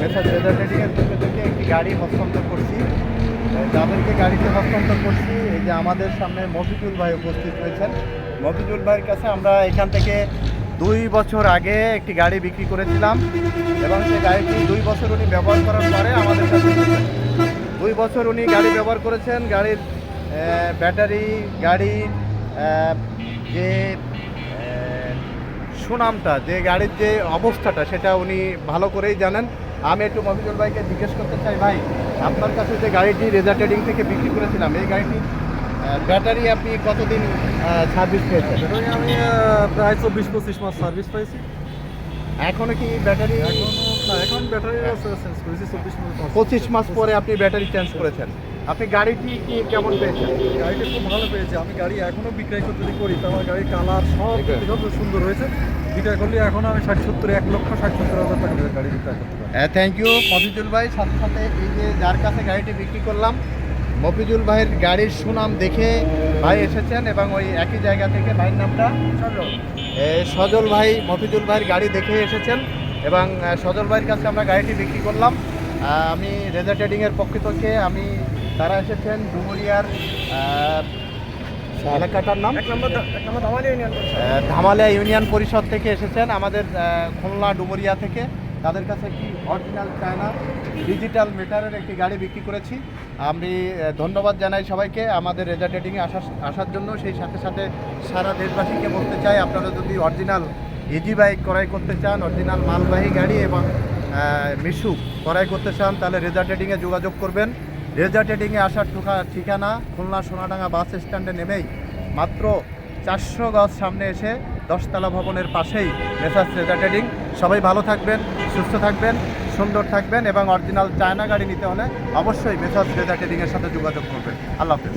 Leather পক্ষ থেকে একটি গাড়ি হস্তান্তর করছি। যাদেরকে গাড়িতে হস্তান্তর করছি, এই যে আমাদের সামনে মফিজুল ভাই উপস্থিত হয়েছেন মফিজুল ভাইয়ের কাছে আমরা এখান থেকে দুই বছর আগে একটি গাড়ি বিক্রি করেছিলাম এবং সেই গাড়িটি দুই বছর উনি ব্যবহার করার পরে আমাদের কাছে দুই বছর উনি গাড়ি ব্যবহার করেছেন, গাড়ির ব্যাটারি, গাড়ির যে সুনামটা, যে গাড়ির যে অবস্থাটা, সেটা উনি ভালো করেই জানেন। আমি একটু মফিজুল ভাইকে জিজ্ঞেস করতে চাই ভাই আপনার কাছে যে গাড়িটি রেজার ট্রেডিং থেকে বিক্রি করেছিলাম এই গাড়িটি ব্যাটারি আপনি কতদিন সার্ভিস পেয়েছেন? আমি প্রায় চব্বিশ পঁচিশ মাস সার্ভিস পাইছি। এখনও কি ব্যাটারি এখনও ব্যাটারি চেঞ্জ করেছি চব্বিশ মাস পঁচিশ মাস পরে আপনি ব্যাটারি চেঞ্জ করেছেন। আপনি গাড়িটি কি কেমন পেয়েছেন? গাড়িটি খুব ভালো পেয়েছি। আমি গাড়ি এখনও বিক্রয় করতে যদি করি তো আমার গাড়ির কালার সব সুন্দর হয়েছে বিক্রয় করলে এখন আমি ষাট সত্তর এক লক্ষ ষাট সত্তর হাজার টাকা গাড়ি বিক্রয় করতে পারি থ্যাংক ইউ মফিজুল ভাই। সাথে সাথে এই যে যার কাছে গাড়িটি বিক্রি করলাম মফিজুল ভাইয়ের গাড়ির সুনাম দেখে ভাই এসেছেন এবং ওই একই জায়গা থেকে ভাইয়ের নামটা এ, সজল ভাই মফিজুল ভাইয়ের গাড়ি দেখে এসেছেন এবং সজল ভাইয়ের কাছে আমরা গাড়িটি বিক্রি করলাম। আমি রেজা ট্রেডিংয়ের পক্ষ থেকে আমি তারা এসেছেন ডুমুরিয়ার এলাকাটার নাম? ধামালিয়া ইউনিয়ন পরিষদ। থেকে এসেছেন আমাদের খুলনা ডুমুরিয়া থেকে। তাদের কাছে কি অরিজিনাল চায়না ডিজিটাল মিটারের একটি গাড়ি বিক্রি করেছি। আমি ধন্যবাদ জানাই সবাইকে আমাদের রেজা ট্রেডিংয়ে আসার আসার জন্য। সেই সাথে সাথে সারা দেশবাসীকে বলতে চাই আপনারা যদি অরিজিনাল ইজি বাইক ক্রয় করতে চান অরিজিনাল মালবাহী গাড়ি এবং মিশু ক্রয় করতে চান তাহলে রেজা ট্রেডিংয়ে যোগাযোগ করবেন। রেজার ট্রেডিংয়ে আসার ঠিকানা খুলনা সোনাডাঙ্গা বাস স্ট্যান্ডে নেমেই মাত্র চারশো গজ সামনে এসে দশতলা ভবনের পাশেই মেসাজ রেজার ট্রেডিং। সবাই ভালো থাকবেন, সুস্থ থাকবেন, সুন্দর থাকবেন এবং অরিজিনাল চায়না গাড়ি নিতে হলে অবশ্যই মেসাজ রেজার ট্রেডিংয়ের সাথে যোগাযোগ করবেন। আল্লাহ হাফেজ।